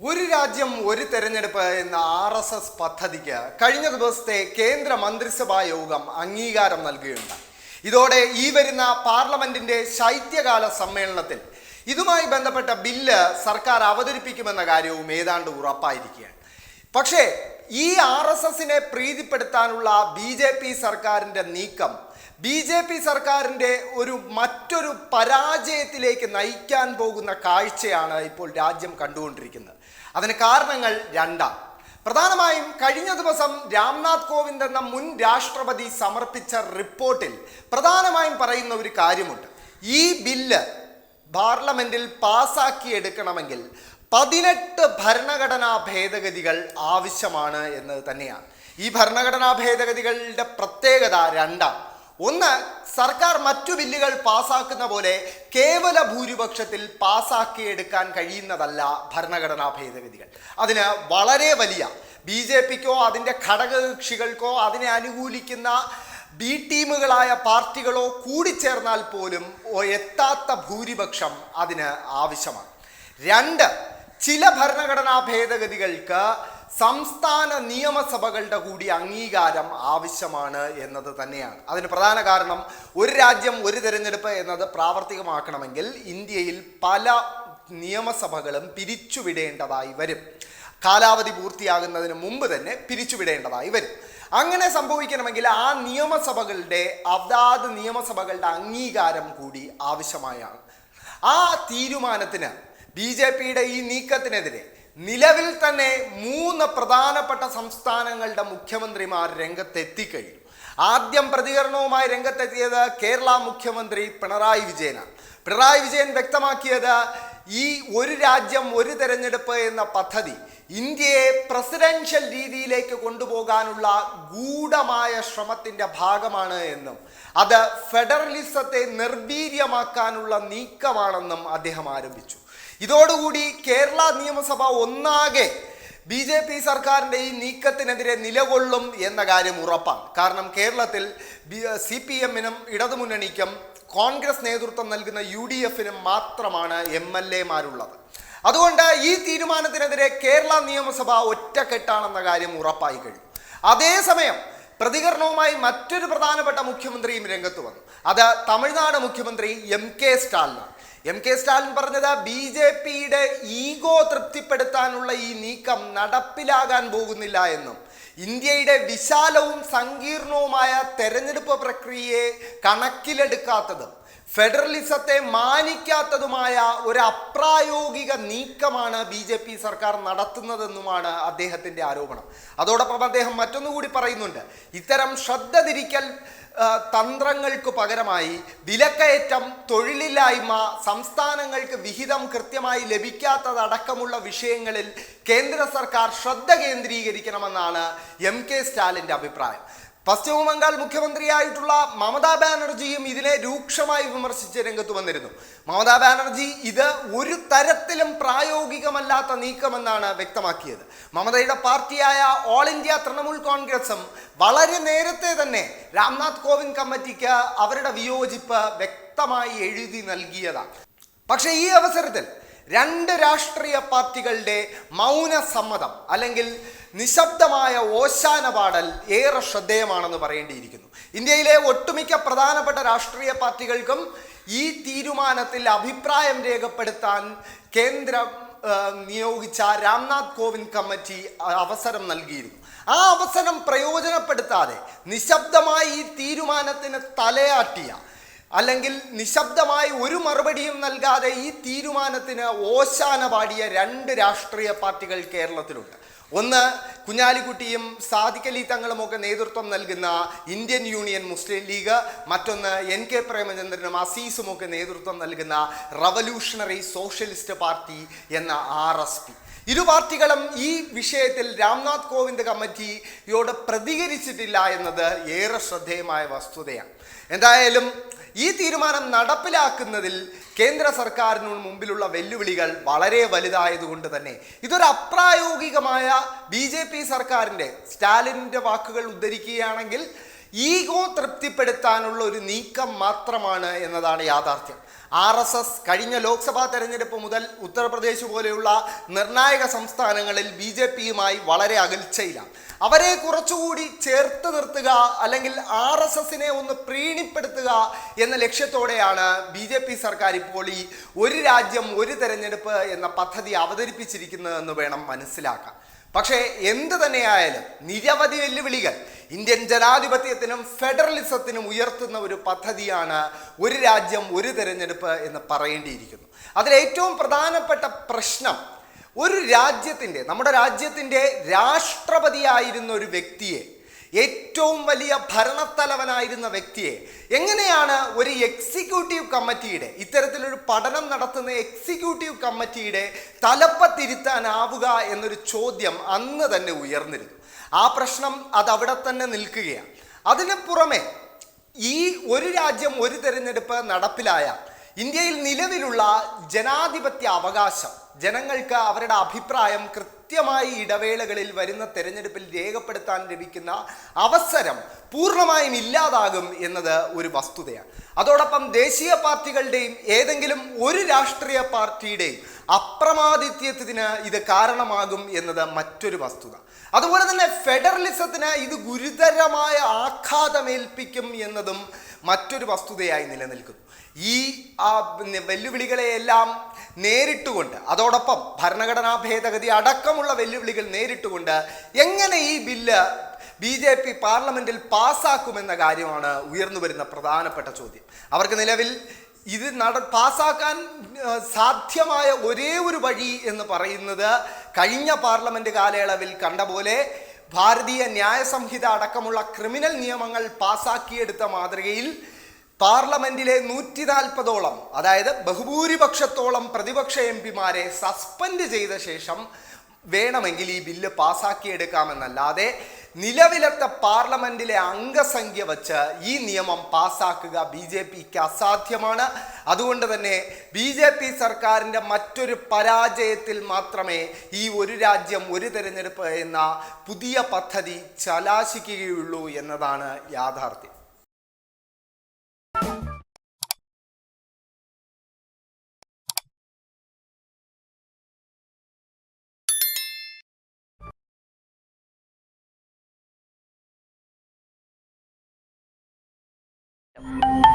ഒരു രാജ്യം ഒരു തെരഞ്ഞെടുപ്പ് എന്ന ആർ എസ് എസ് പദ്ധതിക്ക് കഴിഞ്ഞ ദിവസത്തെ കേന്ദ്ര മന്ത്രിസഭാ യോഗം അംഗീകാരം നൽകുകയുണ്ട് ഇതോടെ ഈ വരുന്ന പാർലമെന്റിന്റെ ശൈത്യകാല സമ്മേളനത്തിൽ ഇതുമായി ബന്ധപ്പെട്ട ബില്ല് സർക്കാർ അവതരിപ്പിക്കുമെന്ന കാര്യവും ഏതാണ്ട് ഉറപ്പായിരിക്കുകയാണ്. പക്ഷേ ഈ ആർ എസ് എസിനെ പ്രീതിപ്പെടുത്താനുള്ള ബി ജെ പി സർക്കാരിന്റെ നീക്കം ബി ജെ പി സർക്കാരിന്റെ ഒരു മറ്റൊരു പരാജയത്തിലേക്ക് നയിക്കാൻ പോകുന്ന കാഴ്ചയാണ് ഇപ്പോൾ രാജ്യം കണ്ടുകൊണ്ടിരിക്കുന്നത്. അതിന് കാരണങ്ങൾ രണ്ടാം. പ്രധാനമായും കഴിഞ്ഞ ദിവസം രാംനാഥ് കോവിന്ദ് എന്ന മുൻ രാഷ്ട്രപതി സമർപ്പിച്ച റിപ്പോർട്ടിൽ പ്രധാനമായും പറയുന്ന ഒരു കാര്യമുണ്ട്. ഈ ബില്ല് പാർലമെന്റിൽ പാസാക്കിയെടുക്കണമെങ്കിൽ പതിനെട്ട് ഭരണഘടനാ ഭേദഗതികൾ ആവശ്യമാണ് എന്നത് തന്നെയാണ്. ഈ ഭരണഘടനാ ഭേദഗതികളുടെ പ്രത്യേകത രണ്ടാണ് ഒന്ന് സർക്കാർ മറ്റു ബില്ലുകൾ പാസാക്കുന്ന പോലെ കേവല ഭൂരിപക്ഷത്തിൽ പാസാക്കിയെടുക്കാൻ കഴിയുന്നതല്ല ഭരണഘടനാ ഭേദഗതികൾ. അതിന് വളരെ വലിയ ബി ജെ പിക്കോ അതിന്റെ ഘടകകക്ഷികൾക്കോ അതിനെ അനുകൂലിക്കുന്ന ബി ടീമുകളായ പാർട്ടികളോ കൂടിച്ചേർന്നാൽ പോലും എത്താത്ത ഭൂരിപക്ഷം അതിന് ആവശ്യമാണ്. രണ്ട് ചില ഭരണഘടനാ ഭേദഗതികൾക്ക് സംസ്ഥാന നിയമസഭകളുടെ കൂടി അംഗീകാരം ആവശ്യമാണ് എന്നത് തന്നെയാണ്. അതിന് പ്രധാന കാരണം ഒരു രാജ്യം ഒരു തിരഞ്ഞെടുപ്പ് എന്നത് പ്രാവർത്തികമാക്കണമെങ്കിൽ ഇന്ത്യയിൽ പല നിയമസഭകളും പിരിച്ചുവിടേണ്ടതായി വരും. കാലാവധി പൂർത്തിയാകുന്നതിന് മുമ്പ് തന്നെ പിരിച്ചുവിടേണ്ടതായി വരും. അങ്ങനെ സംഭവിക്കണമെങ്കിൽ ആ നിയമസഭകളുടെ അതാത് നിയമസഭകളുടെ അംഗീകാരം കൂടി ആവശ്യമായാണ്. ആ തീരുമാനത്തിന് ബി ജെ പിയുടെ ഈ നീക്കത്തിനെതിരെ നിലവിൽ തന്നെ മൂന്ന് പ്രധാനപ്പെട്ട സംസ്ഥാനങ്ങളുടെ മുഖ്യമന്ത്രിമാർ രംഗത്തെത്തിക്കഴിഞ്ഞു. ആദ്യം പ്രതികരണവുമായി രംഗത്തെത്തിയത് കേരള മുഖ്യമന്ത്രി പിണറായി വിജയനാണ്. പിണറായി വിജയൻ വ്യക്തമാക്കിയത് ഈ ഒരു രാജ്യം ഒരു തെരഞ്ഞെടുപ്പ് എന്ന പദ്ധതി ഇന്ത്യയെ പ്രസിഡൻഷ്യൽ രീതിയിലേക്ക് കൊണ്ടുപോകാനുള്ള ഗൂഢമായ ശ്രമത്തിന്റെ ഭാഗമാണ് എന്നും അത് ഫെഡറലിസത്തെ നിർവീര്യമാക്കാനുള്ള നീക്കമാണെന്നും അദ്ദേഹം ആരംഭിച്ചു. ഇതോടുകൂടി കേരള നിയമസഭ ഒന്നാകെ ബി ജെ പി സർക്കാരിന്റെ ഈ നീക്കത്തിനെതിരെ നിലകൊള്ളും എന്ന കാര്യം ഉറപ്പാണ്. കാരണം കേരളത്തിൽ സി പി എമ്മിനും ഇടതുമുന്നണിക്കും കോൺഗ്രസ് നേതൃത്വം നൽകുന്ന യു ഡി എഫിനും മാത്രമാണ് എം എൽ എമാരുള്ളത്. അതുകൊണ്ട് ഈ തീരുമാനത്തിനെതിരെ കേരള നിയമസഭ ഒറ്റക്കെട്ടാണെന്ന കാര്യം ഉറപ്പായി കഴിഞ്ഞു. അതേസമയം പ്രതികരണവുമായി മറ്റൊരു പ്രധാനപ്പെട്ട മുഖ്യമന്ത്രിയും രംഗത്ത് വന്നു. അത് തമിഴ്നാട് മുഖ്യമന്ത്രി എം കെ സ്റ്റാലിനാണ്. എം കെ സ്റ്റാലിൻ പറഞ്ഞത് ബി ജെ പിയുടെ ഈഗോ തൃപ്തിപ്പെടുത്താനുള്ള ഈ നീക്കം നടപ്പിലാകാൻ പോകുന്നില്ല എന്നും ഇന്ത്യയുടെ വിശാലവും സങ്കീർണവുമായ തെരഞ്ഞെടുപ്പ് പ്രക്രിയയെ കണക്കിലെടുക്കാത്തതും ഫെഡറലിസത്തെ മാനിക്കാത്തതുമായ ഒരു അപ്രായോഗിക നീക്കമാണ് ബി ജെ പി സർക്കാർ നടത്തുന്നതെന്നുമാണ് അദ്ദേഹത്തിന്റെ ആരോപണം. അതോടൊപ്പം അദ്ദേഹം മറ്റൊന്നുകൂടി പറയുന്നുണ്ട്. ഇത്തരം ശ്രദ്ധ തിരിക്കൽ തന്ത്രങ്ങൾക്ക് പകരമായി വിലക്കയറ്റം തൊഴിലില്ലായ്മ സംസ്ഥാനങ്ങൾക്ക് വിഹിതം കൃത്യമായി ലഭിക്കാത്തതടക്കമുള്ള വിഷയങ്ങളിൽ കേന്ദ്ര സർക്കാർ ശ്രദ്ധ കേന്ദ്രീകരിക്കണമെന്നാണ് എം കെ സ്റ്റാലിന്റെ അഭിപ്രായം. പശ്ചിമ ബംഗാൾ മുഖ്യമന്ത്രിയായിട്ടുള്ള മമതാ ബാനർജിയും ഇതിനെ രൂക്ഷമായി വിമർശിച്ച് രംഗത്ത് വന്നിരുന്നു. മമതാ ബാനർജി ഇത് ഒരു തരത്തിലും പ്രായോഗികമല്ലാത്ത നീക്കമെന്നാണ് വ്യക്തമാക്കിയത്. മമതയുടെ പാർട്ടിയായ ഓൾ ഇന്ത്യ തൃണമൂൽ കോൺഗ്രസും വളരെ നേരത്തെ തന്നെ രാംനാഥ് കോവിന്ദ് കമ്മിറ്റിക്ക് അവരുടെ വിയോജിപ്പ് വ്യക്തമായി എഴുതി നൽകിയതാണ് പക്ഷേ ഈ അവസരത്തിൽ രണ്ട് രാഷ്ട്രീയ പാർട്ടികളുടെ മൗന സമ്മതം അല്ലെങ്കിൽ നിശബ്ദമായ ഓശാന പാടൽ ഏറെ ശ്രദ്ധേയമാണെന്ന് പറയേണ്ടിയിരിക്കുന്നു. ഇന്ത്യയിലെ ഒട്ടുമിക്ക പ്രധാനപ്പെട്ട രാഷ്ട്രീയ പാർട്ടികൾക്കും ഈ തീരുമാനത്തിൽ അഭിപ്രായം രേഖപ്പെടുത്താൻ കേന്ദ്രം നിയോഗിച്ച രാംനാഥ് കോവിന്ദ് കമ്മിറ്റി അവസരം നൽകിയിരുന്നു. ആ അവസരം പ്രയോജനപ്പെടുത്താതെ നിശബ്ദമായി ഈ തീരുമാനത്തിന് തലയാട്ടിയ അല്ലെങ്കിൽ നിശബ്ദമായി ഒരു മറുപടിയും നൽകാതെ ഈ തീരുമാനത്തിന് ഓശാന പാടിയ രണ്ട് രാഷ്ട്രീയ പാർട്ടികൾ കേരളത്തിലുണ്ട്. ഒന്ന് കുഞ്ഞാലിക്കുട്ടിയും സാദിഖലി തങ്ങളുമൊക്കെ നേതൃത്വം നൽകുന്ന ഇന്ത്യൻ യൂണിയൻ മുസ്ലിം ലീഗ് മറ്റൊന്ന് എൻ കെ പ്രേമചന്ദ്രനും അസീസുമൊക്കെ നേതൃത്വം നൽകുന്ന റവല്യൂഷണറി സോഷ്യലിസ്റ്റ് പാർട്ടി എന്ന ആർ എസ് പി. ഇരു പാർട്ടികളും ഈ വിഷയത്തിൽ രാംനാഥ് കോവിന്ദ് കമ്മിറ്റിയോട് പ്രതികരിച്ചിട്ടില്ല എന്നത് ഏറെ ശ്രദ്ധേയമായ വസ്തുതയാണ്. എന്തായാലും ഈ തീരുമാനം നടപ്പിലാക്കുന്നതിൽ കേന്ദ്ര സർക്കാരിനു മുമ്പിലുള്ള വെല്ലുവിളികൾ വളരെ വലുതായതുകൊണ്ട് തന്നെ. ഇതൊരു അപ്രായോഗികമായ ബി ജെ പി സർക്കാരിന്റെ സ്റ്റാലിന്റെ വാക്കുകൾ ഉദ്ധരിക്കുകയാണെങ്കിൽ ഈഗോ തൃപ്തിപ്പെടുത്താനുള്ള ഒരു നീക്കം മാത്രമാണ് എന്നതാണ് യാഥാർത്ഥ്യം. ആർ എസ് എസ് കഴിഞ്ഞ ലോക്സഭാ തെരഞ്ഞെടുപ്പ് മുതൽ ഉത്തർപ്രദേശ് പോലെയുള്ള നിർണായക സംസ്ഥാനങ്ങളിൽ ബി ജെ പിയുമായി വളരെ അകൽച്ചയിലാണ്. അവരെ കുറച്ചുകൂടി ചേർത്ത് നിർത്തുക അല്ലെങ്കിൽ ആർ എസ് എസിനെ ഒന്ന് പ്രീണിപ്പെടുത്തുക എന്ന ലക്ഷ്യത്തോടെയാണ് ബി ജെ പി സർക്കാർ ഇപ്പോൾ ഈ ഒരു രാജ്യം ഒരു തെരഞ്ഞെടുപ്പ് എന്ന പദ്ധതി അവതരിപ്പിച്ചിരിക്കുന്നതെന്ന് വേണം മനസ്സിലാക്കാൻ. പക്ഷേ എന്ത് തന്നെയായാലും നിരവധി വെല്ലുവിളികൾ. ഇന്ത്യൻ ജനാധിപത്യത്തിനും ഫെഡറലിസത്തിനും ഉയർത്തുന്ന ഒരു പദ്ധതിയാണ് ഒരു രാജ്യം ഒരു തിരഞ്ഞെടുപ്പ് എന്ന് പറയേണ്ടിയിരിക്കുന്നു. അതിലേറ്റവും പ്രധാനപ്പെട്ട പ്രശ്നം ഒരു രാജ്യത്തിന്റെ നമ്മുടെ രാജ്യത്തിന്റെ രാഷ്ട്രപതിയായിരുന്ന ഒരു വ്യക്തിയെ ഏറ്റവും വലിയ ഭരണത്തലവനായിരുന്ന വ്യക്തിയെ എങ്ങനെയാണ് ഒരു എക്സിക്യൂട്ടീവ് കമ്മിറ്റിയുടെ ഇത്തരത്തിലൊരു പഠനം നടത്തുന്ന എക്സിക്യൂട്ടീവ് കമ്മിറ്റിയുടെ തലപ്പത്തിരുത്താനാവുക എന്നൊരു ചോദ്യം അന്ന് തന്നെ ഉയർന്നിരുന്നു. ആ പ്രശ്നം അത് അവിടെ തന്നെ നിൽക്കുകയാണ്. അതിന് പുറമെ ഈ ഒരു രാജ്യം ഒരു തെരഞ്ഞെടുപ്പ് നടപ്പിലായ ഇന്ത്യയിൽ നിലവിലുള്ള ജനാധിപത്യ അവകാശം ജനങ്ങൾക്ക് അവരുടെ അഭിപ്രായം കൃത്യമായി ഇടവേളകളിൽ വരുന്ന തെരഞ്ഞെടുപ്പിൽ രേഖപ്പെടുത്താൻ ലഭിക്കുന്ന അവസരം പൂർണമായും ഇല്ലാതാകും എന്നത് ഒരു വസ്തുതയാണ്. അതോടൊപ്പം ദേശീയ പാർട്ടികളുടെയും ഏതെങ്കിലും ഒരു രാഷ്ട്രീയ പാർട്ടിയുടെയും അപ്രമാദിത്യത്തിന് ഇത് കാരണമാകും എന്നത് മറ്റൊരു വസ്തുത. അതുപോലെ തന്നെ ഫെഡറലിസത്തിന് ഇത് ഗുരുതരമായ ആഘാതമേൽപ്പിക്കും എന്നതും മറ്റൊരു വസ്തുതയായി നിലനിൽക്കുന്നു. ഈ വെല്ലുവിളികളെയെല്ലാം നേരിട്ടുകൊണ്ട് അതോടൊപ്പം ഭരണഘടനാ ഭേദഗതി അടക്കമുള്ള വെല്ലുവിളികൾ നേരിട്ടുകൊണ്ട് എങ്ങനെ ഈ ബില്ല് ബി ജെ പി പാർലമെന്റിൽ പാസ്സാക്കുമെന്ന കാര്യമാണ് ഉയർന്നു വരുന്ന പ്രധാനപ്പെട്ട ചോദ്യം. അവർക്ക് നിലവിൽ ഇത് നട പാസ്സാക്കാൻ സാധ്യമായ ഒരേ ഒരു വഴി എന്ന് പറയുന്നത് കഴിഞ്ഞ പാർലമെന്റ് കാലയളവിൽ കണ്ട പോലെ ഭാരതീയ ന്യായ സംഹിത അടക്കമുള്ള ക്രിമിനൽ നിയമങ്ങൾ പാസാക്കിയെടുത്ത മാതൃകയിൽ പാർലമെന്റിലെ നൂറ്റി നാൽപ്പതോളം അതായത് ബഹുഭൂരിപക്ഷത്തോളം പ്രതിപക്ഷ എം പിമാരെ സസ്പെൻഡ് ചെയ്ത ശേഷം വേണമെങ്കിൽ ഈ ബില്ല് പാസ്സാക്കിയെടുക്കാമെന്നല്ലാതെ നിലവിലത്തെ പാർലമെന്റിലെ അംഗസംഖ്യ വച്ച് ഈ നിയമം പാസ്സാക്കുക ബി ജെ പിക്ക് അസാധ്യമാണ്. അതുകൊണ്ട് തന്നെ ബി ജെ പി സർക്കാരിന്റെ മറ്റൊരു പരാജയത്തിൽ മാത്രമേ ഈ ഒരു രാജ്യം ഒരു തെരഞ്ഞെടുപ്പ് എന്ന പുതിയ പദ്ധതി ചലാശിക്കുകയുള്ളൂ എന്നതാണ് യാഥാർത്ഥ്യം. you